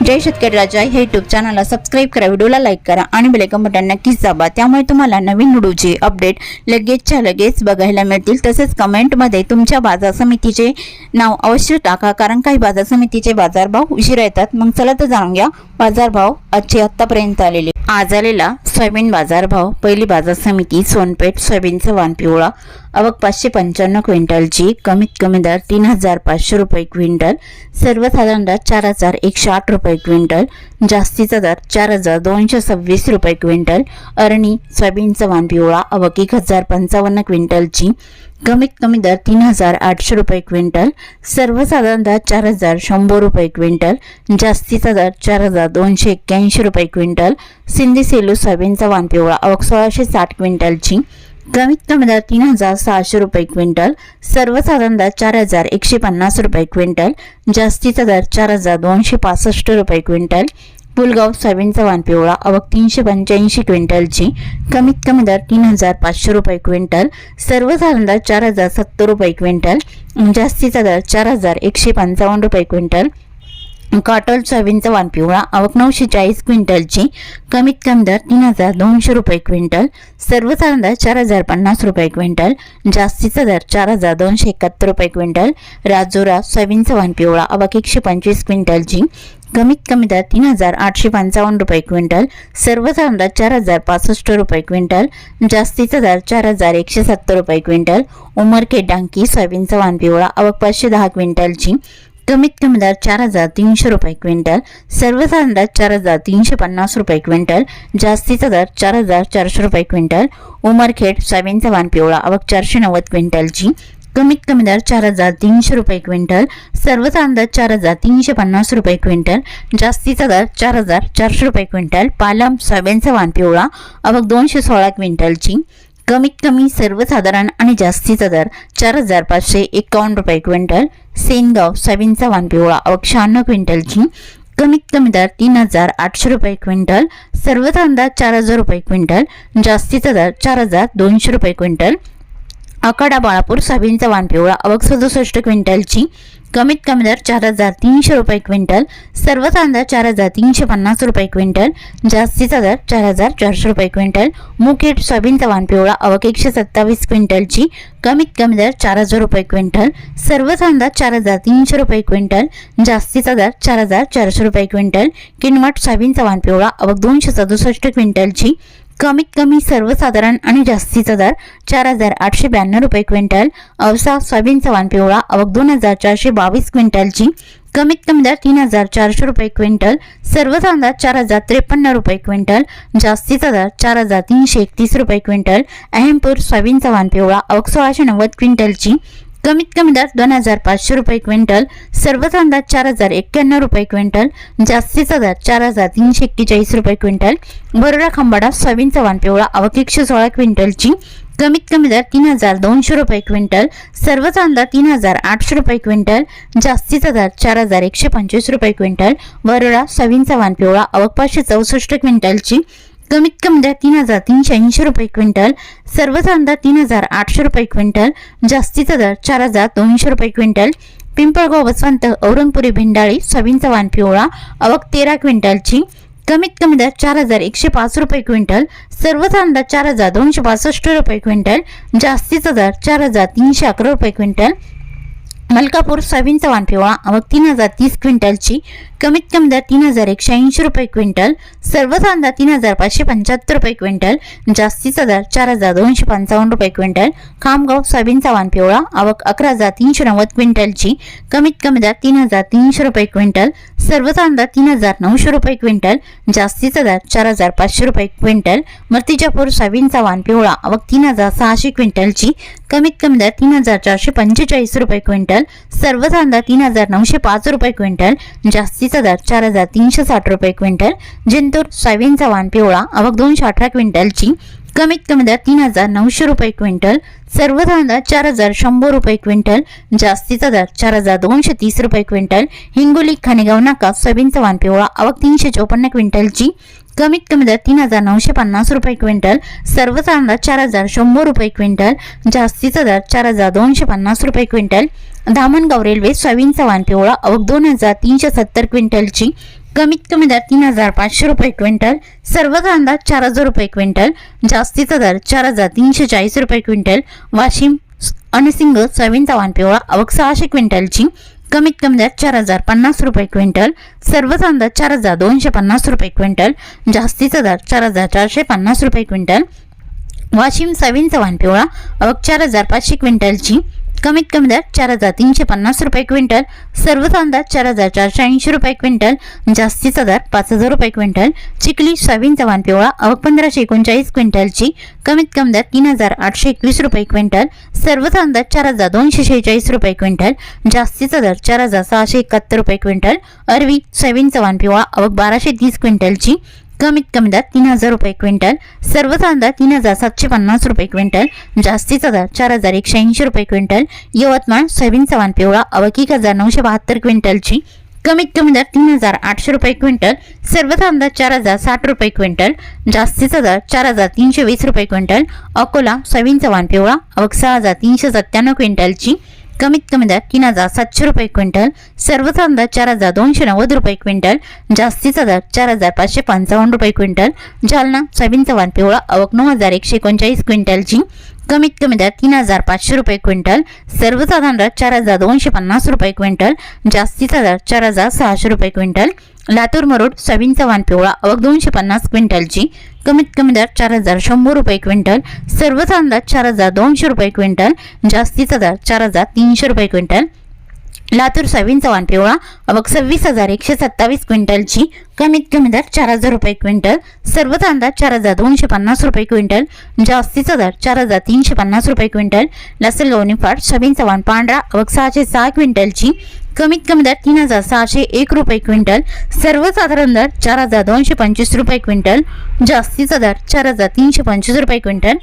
जय शेतकरी राजा हे युट्यूब चॅनलला सबस्क्राईब करा व्हिडिओला लाईक करा आणि बेलेकन बटन नक्कीच दाबा. त्यामुळे तुम्हाला नवीन व्हिडिओचे अपडेट लगेचच्या लगेच बघायला मिळतील. तसेच कमेंटमध्ये तुमच्या बाजार समितीचे नाव अवश्य टाका कारण काही बाजार समितीचे बाजारभाव उशिरा येतात. मग चला तर जाणून घ्या बाजारभाव आजचे आत्तापर्यंत आलेले. आज आलेला सोयाबीन बाजारभाव. पहिली बाजार समिती सोनपेठ सोयाबीनचा वाण पिवळा आवक पाचशे पंच्याण्णव क्विंटलची कमीत कमी दर तीन हजार पाचशे रुपये क्विंटल सर्वसाधारण दर चार हजार एकशे आठ रुपये. क्विंटल जास्तीचा दर चार हजार दोनशे सव्वीस रुपये क्विंटल अरणी सोयाबीनचा वाण पिवळा आवक एक हजार पंचावन्न क्विंटलची कमीत कमी दर तीन हजार आठशे रुपये क्विंटल सर्वसाधारण दर चार हजार शंभर रुपये क्विंटल जास्तीचा दर चार हजार दोनशे एक्क्याऐंशी रुपये क्विंटल सिंधी सेलू सोयाबीनचा वाण पिवळा आवक सोळाशे साठ क्विंटलची कमीत कमी दर तीन हजार सहाशे रुपये क्विंटल सर्वसाधारण दर चार हजार एकशे पन्नास रुपये क्विंटल जास्तीचा दर चार हजार दोनशे पासष्ट रुपये क्विंटल पुलगाव सोयाबीनचा वाण पिवळा अवक तीनशे पंच्याऐंशी क्विंटलची कमीत कमी दर तीन हजार पाचशे रुपये क्विंटल सर्वसाधारण दर चार हजार सत्तर रुपये क्विंटल जास्तीचा दर चार हजार एकशे पंचावन्न रुपये क्विंटल कॉटल सोयाबीनचा वाण पिवळा आवक नऊशे चाळीस क्विंटलची कमीत कमी दर तीन हजार दोनशे रुपये क्विंटल सर्वसाधारण दर चार हजार पन्नास रुपये क्विंटल जास्तीचा दर चार हजार दोनशे एकाहत्तर रुपये क्विंटल राजोरा सोयाबीनचा वाण पिवळा आवक एकशे पंचवीस क्विंटलची कमीत कमी दर तीन हजार आठशे पंचावन्न रुपये क्विंटल सर्वसाधारण दर चार हजार पासष्ट रुपये क्विंटल जास्तीचा दर चार हजार एकशे सत्तर रुपये क्विंटल उमरखेड डांकी सोयाबीनचा वाण पिवळा आवक पाचशे दहा क्विंटलची कमीत कमी दर चार हजार तीनशे रुपये क्विंटल सर्वसाधारण दर चार हजार तीनशे पन्नास रुपये क्विंटल जास्तीचा दर चार हजार चारशे रुपये क्विंटल उमरखेड सोयाबीनचा वाण पिवळा आवक चारशे नव्वद क्विंटलची कमीत कमी दर चार हजार तीनशे रुपये क्विंटल सर्वसाधारण दर चार हजार तीनशे पन्नास रुपये क्विंटल जास्तीचा दर चार हजार चारशे रुपये क्विंटल पालम सोयाबीनचा वाण पिवळा आवक दोनशे सोळा क्विंटलची कमीत कमी सर्वसाधारण आणि जास्तीचा दर चार हजार पाचशे एकावन्न रुपये क्विंटल सेनगाव सोयाबीनचा वाण पिवळा आवक शहाण्णव क्विंटलची कमीत कमी दर तीन हजार आठशे रुपये क्विंटल सर्वसाधारण दर चार हजार रुपये क्विंटल जास्तीचा दर चार हजार दोनशे रुपये क्विंटल आखाडा बाळापूर सोयाबीनचा वाण पिवळा अवघ सदुसष्ट क्विंटलची कमीत कमी दर चार हजार तीनशे रुपये क्विंटल सर्व दर चार हजार तीनशे पन्नास रुपये क्विंटल जास्तीचा दर चार हजार चारशे रुपये क्विंटल मुकेट सोयाबीनचा वाण पिवळा आवक एकशे सत्तावीस क्विंटलची कमीत कमी दर चार हजार रुपये क्विंटल सर्व दर चार हजार तीनशे रुपये क्विंटल जास्तीचा दर चार हजार चारशे रुपये क्विंटल किनवट सोयाबीनचा वाण पिवळा आवक दोनशे सदुसष्ट क्विंटलची कमीत कमी सर्वसाधारण आणि जास्तीचा दर चार हजार आठशे ब्याण्णव रुपये क्विंटल अवसा सोयाबीनचा वाण पिवळा अवघ दोन हजार चारशे बावीस क्विंटलची कमीत कमी दर तीन हजार चारशे रुपये क्विंटल सर्वसाधारण दर चार हजार त्रेपन्न रुपये क्विंटल जास्तीचा दर चार हजार तीनशे एकतीस रुपये क्विंटल अहमपूर सोयाबीनचा वाण पिवळा आवक सोळाशे नव्वद क्विंटलची कमीत कमी दर दोन हजार पाचशे रुपये क्विंटल सर्वसाधारण दर चार हजार एक्क्याण्णव रुपये क्विंटल जास्तीचा दर चार हजार तीनशे एक्केचाळीस रुपये क्विंटल बरोडा खंबाडा सोयाबीनचा वाण पिवळा आवक एकशे सोळा क्विंटलची कमीत कमी दर तीन हजार दोनशे रुपये क्विंटल सर्व दर तीन हजार आठशे रुपये क्विंटल जास्तीचा दर चार हजार एकशे पंचवीस रुपये क्विंटल बरोडा सोयाबीनचा वाण पिवळा आवक पाचशे चौसष्ट क्विंटलची कमीत कमी दर तीन हजार तीनशे ऐंशी रुपये क्विंटल सर्वसाधारण दर तीन हजार आठशे रुपये क्विंटल जास्तीचा दर चार हजार दोनशे रुपये क्विंटल पिंपळगाव वसवंत औरंगपुरी भिंडाळी सोयाबीनचा वाण पिवळा अवक तेरा क्विंटलची कमीत कमी दर चार हजार एकशे पाच रुपये क्विंटल सर्वसाधारण दर चार हजार दोनशे पासष्ट रुपये क्विंटल जास्तीचा दर चार हजार तीनशे अकरा रुपये क्विंटल मलकापूर सोयाबीनचा वाण पिवळा आवक तीन हजार तीस क्विंटलची कमीत कमी दर तीन हजार एकशे ऐंशी रुपये क्विंटल सर्व दर तीन हजार पाचशे पंच्याहत्तर रुपये क्विंटल जास्तीचा दर चार हजार दोनशे पंचावन्न रुपये क्विंटल खामगाव सोयाबीनचा वाण पिवळा आवक अकरा हजार तीनशे नव्वद क्विंटलची कमीत कमी दर तीन हजार तीनशे रुपये क्विंटल सर्व कांदा तीन हजार नऊशे रुपये क्विंटल जास्तीचा दर चार हजार पाचशे रुपये क्विंटल मर्तिजापूर सोयाबीनचा वाण पिवळा आवक तीन हजार सहाशे क्विंटलची कमीत कमी दर तीन हजार चारशे पंचेचाळीस रुपये क्विंटल सर्व कांदा तीन हजार नऊशे पाच रुपये क्विंटल जास्तीचा दर चार हजार तीनशे साठ रुपये क्विंटल जिंतूर सोयाबीनचा वाण पिवळा आवक दोनशे अठरा क्विंटलची कमीत कमी दर तीन हजार नऊशे रुपये क्विंटल. सर्व दर चार हजार शंभर रुपये क्विंटल. जास्तीचा दर चार हजार दोनशे तीस रुपये क्विंटल. हिंगोली खानेगाव नाका सोयाबीनचा वाण पिवळा आवक तीनशे चौपन्न क्विंटलची. कमीत कमी दर तीन हजार नऊशे पन्नास रुपये क्विंटल. सर्व कांदा चार हजार शंभर रुपये क्विंटल. जास्तीचा दर चार हजार दोनशे पन्नास रुपये क्विंटल. धामणगाव रेल्वे सोयाबीनचा वाण पिवळा आवक दोन हजार तीनशे सत्तर क्विंटलची. कमीत कमी दर तीन हजार पाचशे रुपये क्विंटल सर्व कांदा चार हजार रुपये क्विंटल जास्तीचा दर चार हजार तीनशे चाळीस रुपये क्विंटल वाशिम अनसिंग सोयाबीनचा वाण पिवळा आवक सहाशे क्विंटलची कमीत कमी दर चार हजार पन्नास रुपये क्विंटल सर्व कांदा चार हजार दोनशे पन्नास रुपये क्विंटल जास्तीचा दर चार हजार चारशे पन्नास रुपये क्विंटल वाशिम सोयाबीनचा चव्हाण पिवळा आवक चार हजार पाचशे क्विंटलची कमीत कमी दर चार हजार तीनशे पन्नास रुपये क्विंटल. सर्व कांदा चार हजार चारशे ऐंशी रुपये क्विंटल. जास्तीचा दर पाच हजार रुपये क्विंटल. चिखली सोयाबीनचा वाण पिवळा आवक पंधराशे एकोणचाळीस क्विंटलची कमीत कमी दर तीन हजार आठशे एकवीस रुपये क्विंटल. सर्व कांदा चार हजार दोनशे शेहेचाळीस रुपये क्विंटल. जास्तीचा दर चार हजार सहाशे एकाहत्तर रुपये क्विंटल. अरवी सोयाबीनचा वाण पिवळा आवक बाराशे तीस क्विंटलची कमीत कमी दर तीन हजार रुपये क्विंटल सर्व कांदा तीन हजार सातशे पन्नास रुपये क्विंटल जास्तीचा दर चार हजार एकशे ऐंशी रुपये क्विंटल यवतमाळ सोयाबीन सवान पिवळा आवक एक हजार नऊशे बहात्तर क्विंटलची कमीत कमी दर तीन हजार आठशे रुपये क्विंटल सर्व कांदा चार हजार साठ रुपये क्विंटल जास्तीचा दर चार हजार तीनशे वीस रुपये क्विंटल अकोला सोयाबीन सवान पिवळा अवक सहा हजार तीनशे सत्त्याण्णव क्विंटलची कमीत कमी दर तीन हजार सातशे रुपये क्विंटल सर्वचा दर चार हजार दोनशे नव्वद रुपये क्विंटल जास्तीचा दर चार हजार पाचशे पंचावन्न रुपये क्विंटल जालना सोयाबीनचा वाण पिवळा अवक नऊ हजार एकशे एकोणचाळीस क्विंटलची कमीत कमी दर तीन हजार पाचशे रुपये क्विंटल सर्वसाधारण दर चार हजार दोनशे पन्नास रुपये क्विंटल जास्तीचा दर चार हजार सहाशे रुपये क्विंटल लातूर मरोड सोयाबीनचा चव्हाण पिवळा अवघ दोनशे पन्नास क्विंटलची कमीत कमी दर चार हजार शंभर रुपये क्विंटल सर्वचा अंदाज चार हजार दोनशे रुपये क्विंटल जास्तीचा दर चार हजार तीनशे रुपये क्विंटल लातूर सोयाबीन चव्हाण पिवळा अवक सव्वीस हजार एकशे सत्तावीस क्विंटलची कमीत कमी दर चार हजार रुपये क्विंटल सर्व कांदा चार हजार दोनशे पन्नास रुपये क्विंटल जास्तीचा दर चार हजार तीनशे पन्नास रुपये क्विंटल लसूण लोणी फाट सोयाबीन चव्हाण पांढरा अवक सहाशे सहा क्विंटलची कमीत कमी दर तीन हजार सहाशे एक रुपये क्विंटल सर्वसाधारण दर चार हजार दोनशे पंचवीस रुपये क्विंटल जास्तीचा दर चार हजार तीनशे पंचवीस रुपये क्विंटल.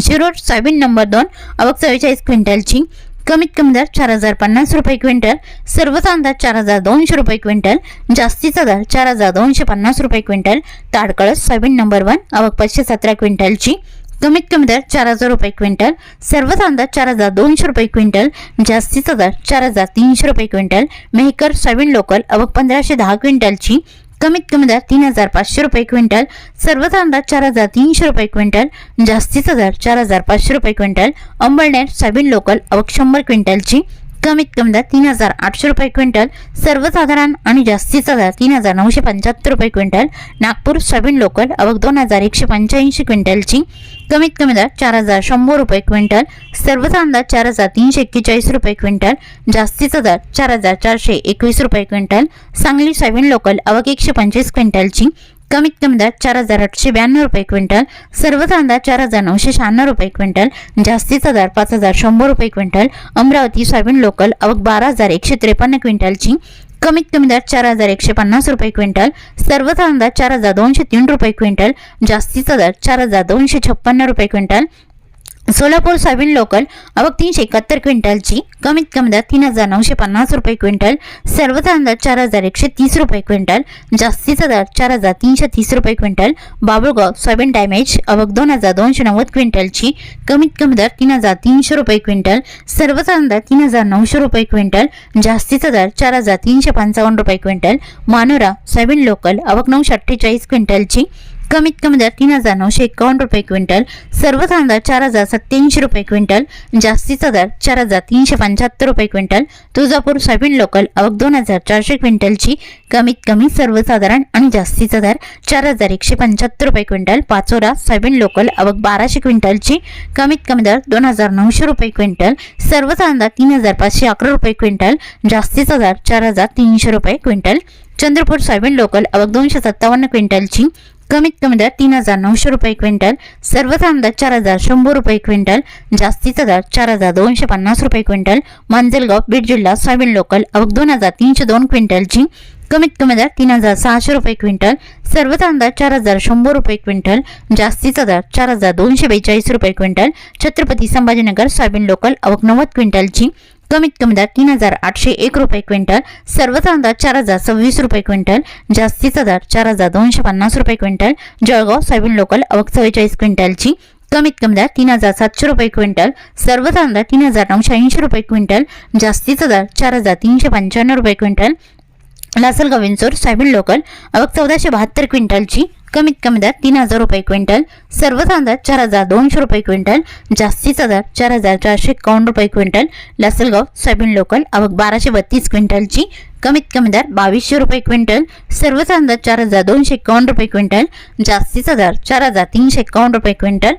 शिरोड सोयाबीन नंबर दोन अवक चव्वेचाळीस क्विंटलची कमीत कमी दर चार हजार पन्नास रुपये क्विंटल सर्व कांदा चार हजार दोनशे रुपये क्विंटल जास्तीचा दर चार हजार दोनशे पन्नास रुपये quintal Tadkalas soybean number one आवक पाचशे सतरा क्विंटलची कमीत कमी दर चार हजार रुपये क्विंटल सर्वच अंदाज चार हजार दोनशे रुपये क्विंटल जास्तीचा दर चार हजार तीनशे रुपये क्विंटल मेहकर सोयाबीन लोकल आवक पंधराशे दहा क्विंटलची कमीत कमी दर तीन हजार पाचशे रुपये क्विंटल सर्व कांदा चार हजार तीनशे रुपये क्विंटल जास्तीचा दर चार हजार पाचशे रुपये क्विंटल अंबळनेर सोयाबीन लोकल अवक शंभर क्विंटलची कमीत कमी दर तीन हजार आठशे रुपये क्विंटल सर्वसाधारण आणि जास्तीचा दर तीन हजार नऊशे पंच्याहत्तर रुपये क्विंटल नागपूर सोयाबीन लोकल अवघ दोन हजार एकशे पंच्याऐंशी क्विंटलची कमीत कमी दर चार हजार शंभर रुपये क्विंटल सर्वसाधारण चार हजार तीनशे एक्केचाळीस रुपये क्विंटल जास्तीचा दर चार हजार चारशे एकवीस रुपये क्विंटल सांगली सोयाबीन लोकल अवघ एकशे पंचवीस क्विंटलची कमीत कमी दर चार हजार आठशे ब्याण्णव रुपये क्विंटल. सर्व कांदा चार हजार नऊशे शहाण्णव रुपये क्विंटल. जास्तीचा दर पाच हजार शंभर रुपये क्विंटल. अमरावती सोयाबीन लोकल अवघ बारा हजार एकशे त्रेपन्न क्विंटलची. कमीत कमी दर चार हजार एकशे पन्नास रुपये क्विंटल. सर्व कांदा चार हजार दोनशे तीन रुपये क्विंटल. जास्तीचा दर चार हजार दोनशे छप्पन्न रुपये क्विंटल. सोलापूर सोयाबीन लोकल आवक तीनशे एकाहत्तर क्विंटलची कमीत कमी दर तीन हजार नऊशे पन्नास रुपये क्विंटल सर्वचा दर चार हजार एकशे तीस रुपये क्विंटल जास्तीचा दर चार हजार तीनशे तीस रुपये क्विंटल बाबुळगाव सोयाबीन डॅमेज आवक दोन हजार दोनशे नव्वद क्विंटलची कमीत कमी दर तीन हजार तीनशे रुपये क्विंटल सर्वचा दर तीन हजार नऊशे रुपये क्विंटल जास्तीचा दर चार हजार तीनशे पंचावन्न रुपये क्विंटल मानोरा सोयाबीन लोकल आवक नऊशे अठ्ठेचाळीस क्विंटलची कमीत कमी दर तीन हजार नऊशे एकावन्न रुपये क्विंटल सर्व कांदा चार हजार सत्याऐंशी रुपये क्विंटल जास्तीचा दर चार हजार तीनशे पंच्याहत्तर रुपये क्विंटल तुळजापूर सोयाबीन लोकल अवक दोन हजार चारशे क्विंटलची कमीत कमी सर्वसाधारण आणि जास्तीचा दर चार हजार एकशे पंच्याहत्तर रुपये क्विंटल पाचोरा सोयाबीन लोकल आवक बाराशे क्विंटलची कमीत कमी दर दोन हजार नऊशे रुपये क्विंटल सर्व कांदा तीन हजार पाचशे अकरा रुपये क्विंटल जास्तीचा दर चार हजार तीनशे रुपये क्विंटल चंद्रपूर सोयाबीन लोकल अवघ दोनशे सत्तावन्न क्विंटलची कमीत कमी दर तीन हजार नऊशे रुपये क्विंटल सर्वसाधारण दर चार हजार शंभर रुपये क्विंटल जास्तीचा दर चार हजार दोनशे पन्नास रुपये क्विंटल मांजलगाव बीड जिल्हा सोयाबीन लोकल अवघ दोन हजार तीनशे दोन क्विंटलची कमीत कमी दर तीन हजार सहाशे रुपये क्विंटल सर्वसाधारण दर चार हजार शंभर रुपये क्विंटल जास्तीचा दर चार हजार दोनशे बेचाळीस रुपये quintal Chhatrapati Sambhajinagar soybean local अवघ नव्वद क्विंटलची कमीत कमी दर तीन हजार आठशे एक रुपये क्विंटल सर्वसाधारण दर चार हजार सव्वीस रुपये क्विंटल जास्तीचा दर चार हजार दोनशे पन्नास रुपये क्विंटल जळगाव सोयाबीन लोकल अवघ चव्वेचाळीस क्विंटलची कमीत कमी दर तीन हजार सातशे रुपये क्विंटल सर्वसाधारण दर तीन हजार नऊशे ऐंशी रुपये क्विंटल जास्तीचा दर चार हजार तीनशे पंच्याण्णव रुपये quintal Lasalgaon Vinchur soybean local अवघ चौदाशे बहात्तर क्विंटलची कमीत कमी दर तीन हजार रुपये क्विंटल सर्वसाधारण दर चार हजार दोनशे रुपये क्विंटल जास्तीचा दर चार हजार चारशे एकावन्न रुपये क्विंटल लासलगाव सोयाबीन लोकल अवघ बाराशे बत्तीस क्विंटलची कमीत कमी दर बावीसशे रुपये क्विंटल सर्वसाधारण दर चार हजार दोनशे एकावन्न रुपये क्विंटल जास्तीचा दर चार हजार तीनशे एकावन्न रुपये क्विंटल